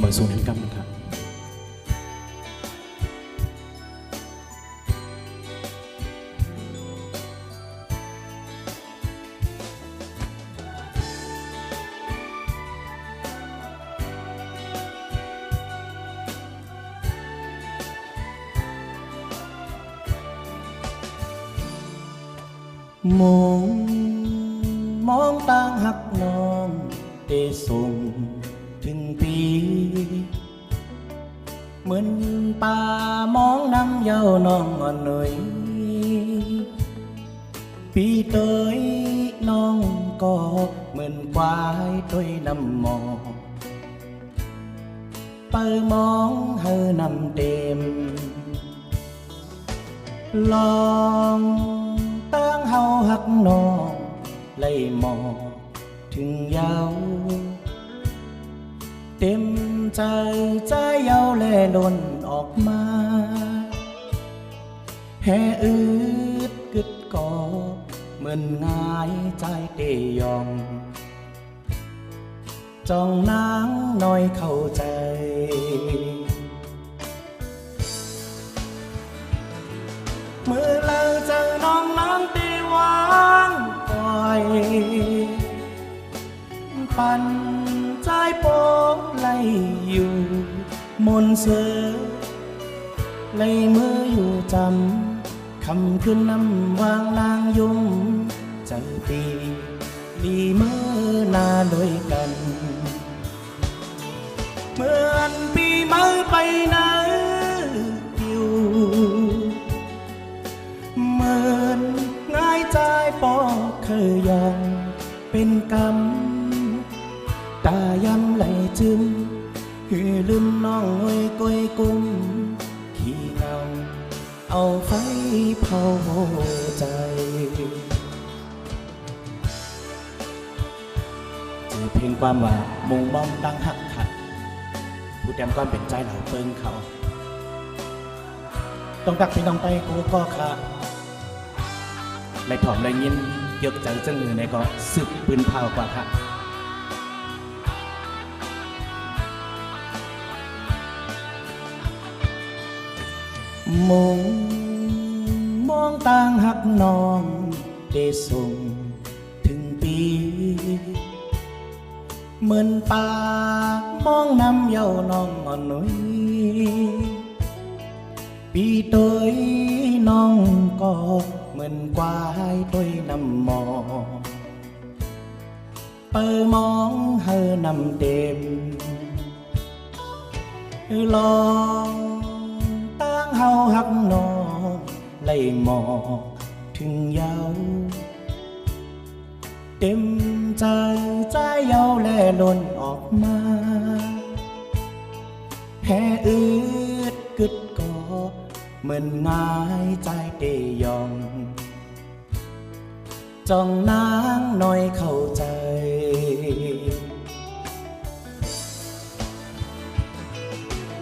เบอร์ศูนย์แห่งกรร ถึงปี เหมือนป่ามองน้ำเย้าน้องอ่อนหน่อย ปีเตยน้องก็เหมือนควายต้วยน้ำหมอกเปิมองเฮอนำเต็ม ลองตั้งเฮาหักน้องไล่หมอกถึงยาว เต็มใจใจเยาแลล้นออกมาแห่อืดกึดกอเหมือนง่ายใจเตยองจ้องนางน้อยเข้าใจเมื่อเราเจอน้องน้ำตีวางปล่อย ปันใจโป อยู่มนเสือไล่มืออยู่จำคำคืนน้ำวางนางยุ่มใจตีลีมือหนาด้วยกัน เมื่อนปีมือไปไหนอยู่เหมือนง่ายใจปอเคยยองเป็นกรรมตายำไหลจึม คือลืมน้องงวยกวยกุ้มขี้เงาเอาไฟเผาใจ เจอเพลงความว่ามุงมองตั้งหักขัด ผู้แต้มก้อนเป็นใจเหล่าเปิงเขา ต้องดักพี่น้องไปกูก็ขาเลยถอมเลยยินเยกใจจังเลยในก็สึกปืนเผากว่าค่ะ มองมองต่างหักน้องได้ส่งถึงปี เหมือนป่ามองน้ำเย้าน้องอ่อนหนุ่ยปีเตยน้องก็เหมือนควายต้วยน้ำหมอกเปิมองเฮอนำเต็มลอง เฮาหักน้องไล่หมอกถึงเยาเต็มใจใจเยาแลล้นออกมาแห่อืดกึดกอเหมือนงายใจเตยองจ้องนางน้อยเข้าใจ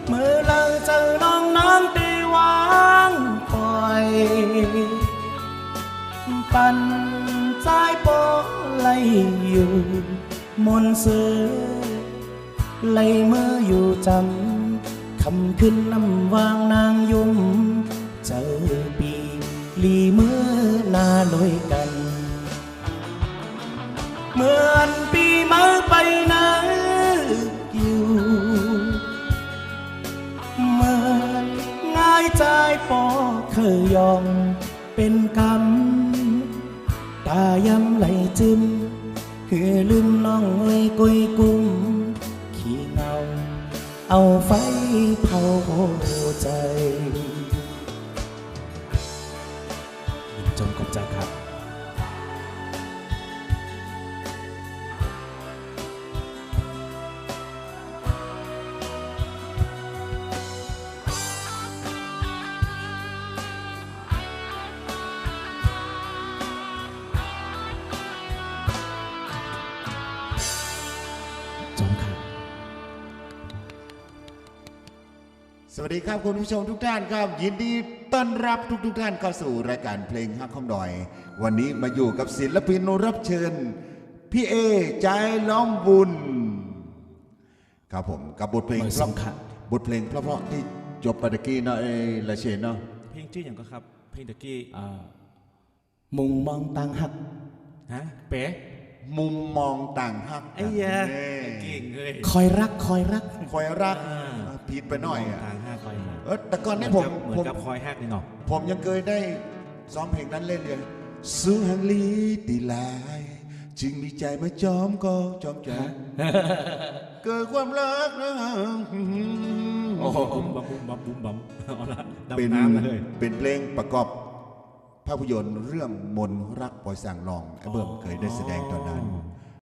เมื่อเราเจอน้องน้องตี ปันใจโปไล่อยู่มนเสือไล่มืออยู่จำคำขึ้นน้ำวางนางยุ่มเจอปีลีมือหนาลอยกัน เหมือนปีมือไปไหนอยู่เหมือนง่ายใจปอเคยยอมเป็นกรรม ตายำไหลจึมคือลืมน้องเอ้ยกุยกุ้มขี้เงา เอาไฟเผาใจจงกบใจครับ สวัสดีครับคุณผู้ชมทุกท่านครับ ยินดีต้อนรับทุกทุกๆท่านเข้าสู่รายการเพลงฮักคำดอย วันนี้มาอยู่กับศิลปินรับเชิญ พี่เอใจล้อมบุญ ครับผมกับบทเพลงโดยเพสัราะงขะบทเพลงเพราะๆที่จบไปตะกี้เนาะไอ้ละเชนเนาะเพลงชื่ออย่างก็ครับ เพลงตะกี้อ่ามุงมองต่างหักฮะเป๊ะมุมมองต่างหักไอ้ยาเน่เก่งเลยคอยรักคอยรักคอยรักอ่า ผิดไปหน่อยอะทางห้าคอยหักเออแต่ก่อนเหมืนี่อนผมกับเหมือผมนกับคอยหักนี่เนาะผมยังเคยได้ซ้อมเพลงนั้นเล่นเลยสุหังลีตีลาย จึงมีใจมาจอมก็จอมใจเกิดความรักนะ โอ้โหบุ้มบัมบุ้มบัมบุ้มบัมเอาละเป็นดำน้ำมาเลยเป็นเพลงประกอบภาพยนตร์เรื่องมนต์รักปล่อยสั่งลองไอ้เบิ่มเคยได้แสดงตอนนั้น